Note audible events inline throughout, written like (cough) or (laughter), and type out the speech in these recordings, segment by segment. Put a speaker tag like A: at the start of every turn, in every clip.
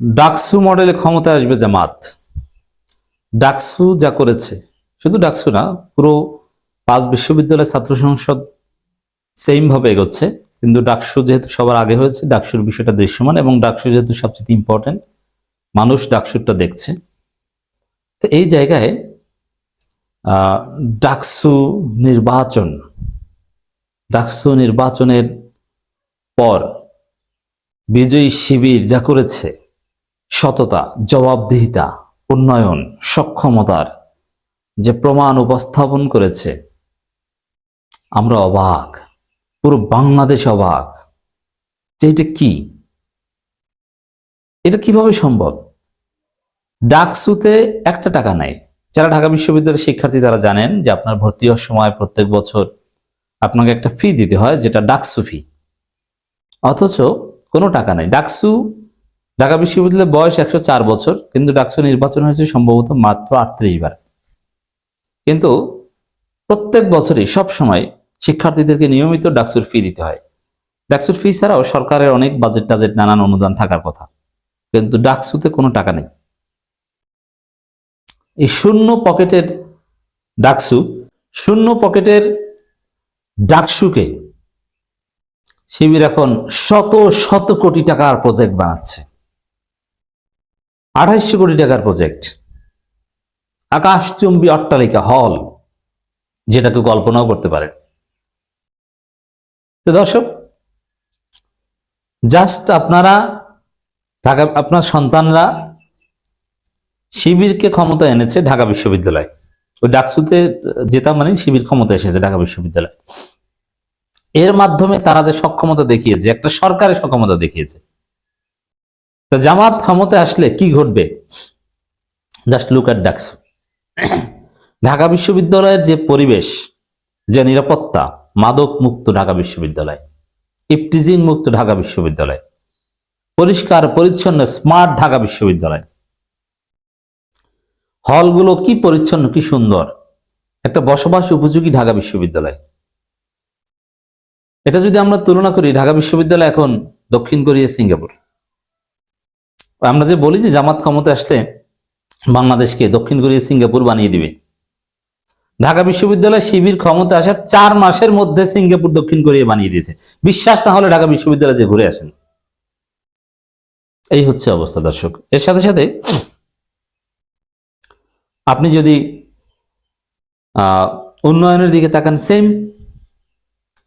A: ডাকসু মডেলে ক্ষমতা আসবে জামাত। ডাকসু যা করেছে, শুধু ডাকসু না, পুরো পাঁচ বিশ্ববিদ্যালয় ছাত্র সংসদ সেম ভাবে এগোচ্ছে। কিন্তু ডাকসু যেহেতু সবার আগে হয়েছে, ডাকসুর বিষয়টা দৃশ্যমান এবং ডাকসু যেহেতু সবচেয়ে ইম্পর্টেন্ট মানুষ ডাকসুরটা দেখছে। তো এই জায়গায় ডাকসু নির্বাচন, ডাকসু নির্বাচনের পর বিজয়ী শিবির যা করেছে সততা, জবাবদিহিতা, উন্নয়ন, সক্ষমতার যে প্রমাণ উপস্থাপন করেছে। আমরা অবাক, পুরো বাংলাদেশ অবাক যে এটা কি? এটা কীভাবে সম্ভব? ডাকসুতে একটা টাকা নাই। যারা ঢাকা বিশ্ববিদ্যালয়ের শিক্ষার্থী তারা জানেন যে আপনার ভর্তি হওয়ার সময় প্রত্যেক বছর আপনাকে একটা ফি দিতে হয়, যেটা ডাকসু ফি অথচ কোনো টাকা নাই। ডাকসু ঢাকা বিশ্ববিদ্যালয়ের বয়স একশো চার বছর, কিন্তু ডাকসু নির্বাচন হয়েছে সম্ভবত মাত্র আটত্রিশ বার। কিন্তু প্রত্যেক বছরই সব সময় শিক্ষার্থীদেরকে নিয়মিত ডাকসুর ফি দিতে হয়। ডাকসুর ফি ছাড়াও সরকারের অনেক বাজেট টাজেট নানান অনুদান থাকার কথা, কিন্তু ডাকসুতে কোনো টাকা নেই। এই শূন্য পকেটের ডাকসু, শূন্য পকেটের ডাকসুকে শিবির এখন শত শত কোটি টাকার প্রজেক্ট বানাচ্ছে। আঠাইশশো কোটি টাকার প্রজেক্ট আকাশচুম্বী অট্টালিকা হল যেটাকে কল্পনাও করতে পারেন তো দর্শক জাস্ট আপনারা, ঢাকা, আপনার সন্তানরা শিবিরকে ক্ষমতা এনেছে ঢাকা বিশ্ববিদ্যালয়। ওই ডাকসুতে জেতা মানে শিবির ক্ষমতা এসেছে ঢাকা বিশ্ববিদ্যালয়। এর মাধ্যমে তারা যে সক্ষমতা দেখিয়েছে, একটা সরকারের সক্ষমতা দেখিয়েছে তো জামাত ক্ষমতা আসলে কি ঘটবে? Just look at DUCSU Dhaka বিশ্ববিদ্যালয়ের যে পরিবেশ, যে নিরাপত্তা, মাদক মুক্ত ঢাকা বিশ্ববিদ্যালয় ইপটিজিং মুক্ত ঢাকা বিশ্ববিদ্যালয়, পরিষ্কার, পরিচ্ছন্ন স্মার্ট ঢাকা বিশ্ববিদ্যালয়। হলগুলো কি পরিচ্ছন্ন, কি সুন্দর? একটা বসবাস উপযোগী ঢাকা বিশ্ববিদ্যালয়। এটা যদি আমরা তুলনা করি, ঢাকা বিশ্ববিদ্যালয় এখন দক্ষিণ কোরিয়া, সিঙ্গাপুর। আমরা যে বলি যে জামাত ক্ষমতা আসলে বাংলাদেশকে দক্ষিণ কোরিয়া, সিঙ্গাপুর বানিয়ে দিবে। ঢাকা বিশ্ববিদ্যালয় শিবির ক্ষমতা আসার চার মাসের মধ্যে সিঙ্গাপুর দক্ষিণ কোরিয়া বানিয়ে দিয়েছে। বিশ্বাস না হলে ঢাকা বিশ্ববিদ্যালয়ে যে ঘুরে আসেন। এই হচ্ছে অবস্থা দর্শক। এর সাথে সাথে আপনি যদি উন্নয়নের দিকে তাকান সেম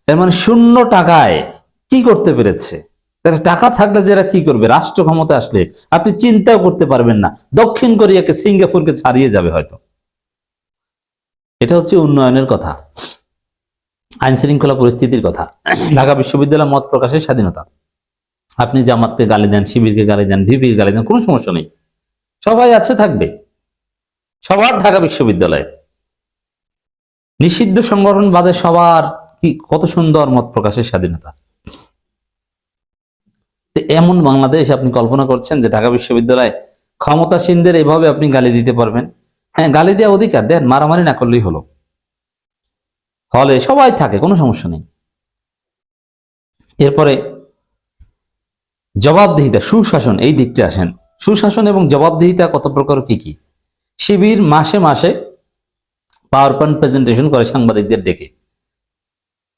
A: এর মানে শূন্য টাকায় কি করতে পেরেছে? তারা টাকা থাকলে যারা কি করবে? রাষ্ট্র ক্ষমতা আসলে আপনি চিন্তাও করতে পারবেন না। দক্ষিণ কোরিয়াকে সিঙ্গাপুরকে ছাড়িয়ে যাবে হয়তো। এটা হচ্ছে উন্নয়নের কথা। আইন শৃঙ্খলা পরিস্থিতির কথা। ঢাকা বিশ্ববিদ্যালয় মত প্রকাশের স্বাধীনতা। আপনি জামাতকে গালি দেন, শিবিরকে গালি দেন, ভিপিকে গালি দেন, কোনো সমস্যা নেই। সবাই আছে, থাকবে। সবার ঢাকা বিশ্ববিদ্যালয়। নিষিদ্ধ সংগঠন বাদে সবার কি কত সুন্দর মত প্রকাশের স্বাধীনতা। এমন বাংলাদেশ আপনি কল্পনা করছেন যে ঢাকা বিশ্ববিদ্যালয় ক্ষমতাসীনদের এভাবে আপনি গালি দিতে পারবেন? হ্যাঁ গালি দেওয়া অধিকার। দেন মারামারি না করলেই হলো। হলে সবাই থাকে, কোনো সমস্যা নেই। এরপরে জবাবদিহিতা, সুশাসন, এই দিকটা আসেন। সুশাসন এবং জবাবদিহিতা কত প্রকার, কি কি? শিবির মাসে মাসে পাওয়ার পয়েন্ট প্রেজেন্টেশন করে সাংবাদিকদের ডেকে।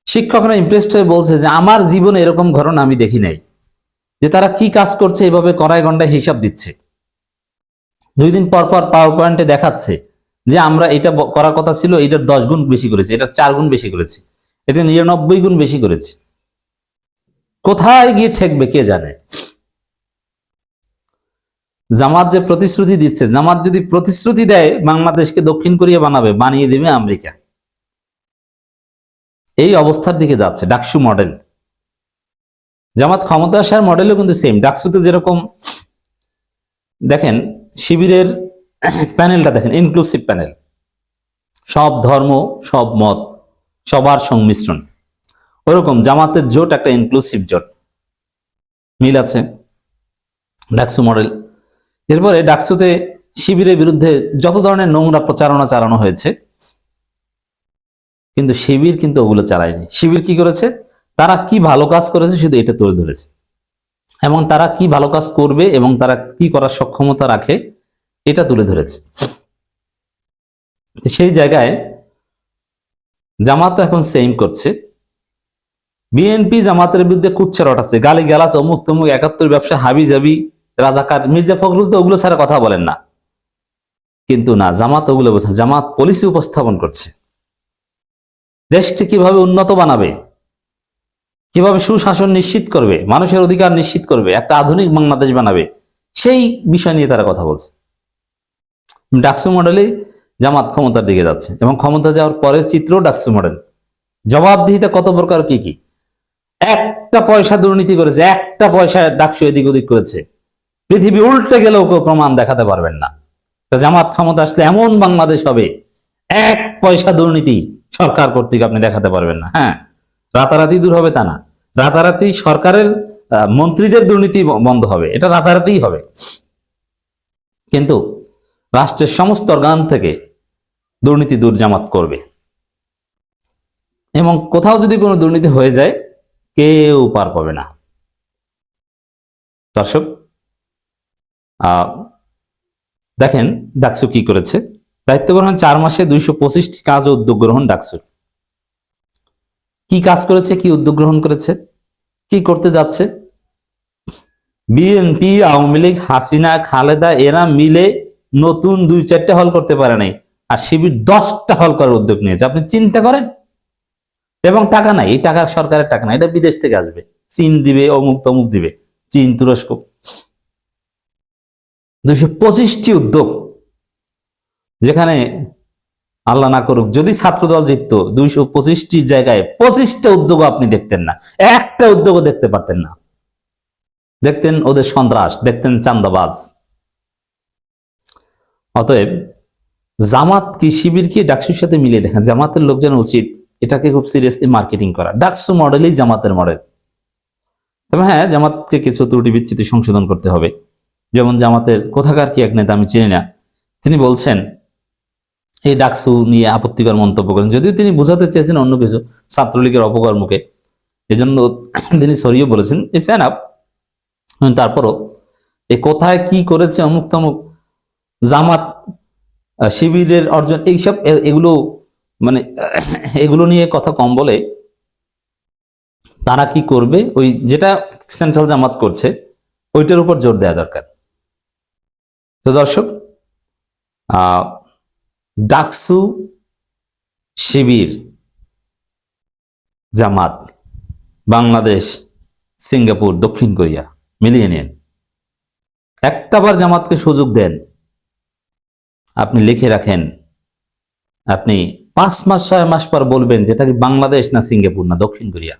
A: শিক্ষকরা ইমপ্রেসড হয়ে বলছে যে, আমার জীবনে এরকম ঘটনা আমি দেখি নাই। যে তারা কি কাজ করছে, এভাবে কড়াই গন্ডায় হিসাব দিচ্ছে। দুই দিন পর পর পাওয়ার পয়েন্টে দেখাচ্ছে যে আমরা এটা করার কথা ছিল, এটার দশ গুণ বেশি করেছি এটা চার গুণ বেশি করেছি, এটা নিরানব্বই গুণ বেশি করেছি। কোথায় গিয়ে ঠেকবে, কে জানে? জামাত যে প্রতিশ্রুতি দিচ্ছে, জামাত যদি প্রতিশ্রুতি দেয়, বাংলাদেশকে দক্ষিণ কোরিয়া বানাবে, বানিয়ে দেবে আমেরিকা। এই অবস্থার দিকে যাচ্ছে, ডাকসু মডেল জামাত ক্ষমতা আসার মডেলও কিন্তু সেম ডাকসুতে যেরকম, দেখেন, শিবিরের প্যানেলটা দেখেন ইনক্লুসিভ প্যানেল। সব ধর্ম, সব মত, সবার সংমিশ্রণ। ওরকম, জামাতের জোট একটা ইনক্লুসিভ জোট। মিল আছে ডাকসু মডেল এরপরে ডাকসুতে শিবিরের বিরুদ্ধে যত ধরনের নোংরা প্রচারণা চালানো হয়েছে, কিন্তু শিবির কিন্তু ওগুলো চালায়নি। শিবির কি করেছে? তারা কি ভালো কাজ করেছে শুধু এটা তুলে ধরেছে। এবং তারা কি ভালো কাজ করবে এবং তারা কি করার সক্ষমতা রাখে, এটা তুলে ধরেছে। সেই জায়গায় জামাত এখন সেম করছে। বিএনপি জামাতের বিরুদ্ধে কুচ্ছা রটাচ্ছে গালি গালাস অমুক তমুক একাত্তর ব্যবসা হাবি জাবি রাজাকার, মির্জা ফখরুল তো ওগুলো ছাড়া কথা বলেন না। কিন্তু না, জামাত ওগুলো বোঝা জামাত পলিসি উপস্থাপন করছে। দেশটি কীভাবে উন্নত বানাবে? কীভাবে সুশাসন নিশ্চিত করবে, মানুষের অধিকার নিশ্চিত করবে, একটা আধুনিক বাংলাদেশ বানাবে, সেই বিষয় নিয়ে তারা কথা বলছে। ডাকসু মডেলে জামাত ক্ষমতার দিকে যাচ্ছে এবং ক্ষমতা যাওয়ার পরের চিত্র ডাকসু মডেল। জবাবদিহিতা কত প্রকার, কি কি? একটা পয়সা দুর্নীতি করেছে, একটা পয়সা ডাকসু এদিক ওদিক করেছে। পৃথিবী উল্টে গেলেও কেউ প্রমাণ দেখাতে পারবেন না। জামাত ক্ষমতা আসলে এমন বাংলাদেশ হবে, এক পয়সা দুর্নীতি সরকার কর্তৃক আপনি দেখাতে পারবেন না। হ্যাঁ রাতারাতি দূর হবে তা না। রাতারাতি সরকারের মন্ত্রীদের দুর্নীতি বন্ধ হবে। এটা রাতারাতিই হবে। কিন্তু রাষ্ট্রের সমস্ত অর্গান থেকে দুর্নীতি দূর জামাত করবে। এবং কোথাও যদি কোনো দুর্নীতি হয়ে যায়, কেউ পার পাবে না। দর্শক দেখেন ডাকসু কি করেছে। দায়িত্ব গ্রহণ চার মাসে দুইশো পঁচিশটি কাজ ও উদ্যোগ গ্রহণ ডাকসুর। কি কাজ করেছে, কি উদ্যোগ গ্রহণ করেছে? কি করতে যাচ্ছে? বিএনপি আওয়ামী লীগ, হাসিনা, খালেদা, এরা মিলে নতুন দুই চারটা হল করতে পারে নাই। আর শিবির দশটা হল করার উদ্যোগ নিয়েছে। আপনি চিন্তা করেন? এবং টাকা নাই। এই টাকা সরকারের টাকা নাই। এটা বিদেশ থেকে আসবে। চীন দিবে, অমুক তমুক দিবে। চীন তুরস্ক। দুইশো পঁচিশটি উদ্যোগ। যেখানে আল্লাহ না করুক, যদি ছাত্রদল জিততো, দুইশো পঁচিশটি জায়গায় পঁচিশটা উদ্যোগ আপনি দেখতেন না। একটা উদ্যোগও দেখতে পারতেন না। দেখতেন ওদের সন্ত্রাস, দেখতেন চান্দাবাজ। অতএব জামাত কি শিবির কি, ডাকসুর সাথে মিলিয়ে দেখেন। জামাতের লোকজন উচিত এটাকে খুব সিরিয়াসলি মার্কেটিং করা। ডাকসু মডেলই জামাতের মডেল। তবে হ্যাঁ জামাতকে কিছু ত্রুটি বিচ্যুতি সংশোধন করতে হবে। যেমন জামাতের কোথাকার কি এক নেতা আমি চিনি না, তিনি বলছেন এই ডাকসু নিয়ে আপত্তিকর মন্তব্য করেন। যদিও তিনি বোঝাতে চেয়েছেন অন্য কিছু, ছাত্রলীগের অপকর্মকে। এজন্য (coughs) তিনি সরিয়ে বলেছেন, এই স্যান আপ তারপরও, এ কোথায় কি করেছে অমুক তমুক জামাত শিবিরের অর্জন এইসব এগুলো মানে (coughs) এগুলো নিয়ে কথা কম বলে, তারা কি করবে? ওই যেটা সেন্ট্রাল জামাত করছে, ওইটার উপর জোর দেওয়া দরকার। তো দর্শক ডাকসু শিবির, জামাত, বাংলাদেশ, সিঙ্গাপুর, দক্ষিণ কোরিয়া, মিলিয়ে নিন। একটাবার জামাতকে সুযোগ দেন। আপনি লিখে রাখেন, আপনি পাঁচ মাস, ছয় মাস পর বলবেন যেটা কি বাংলাদেশ না সিঙ্গাপুর না দক্ষিণ কোরিয়া?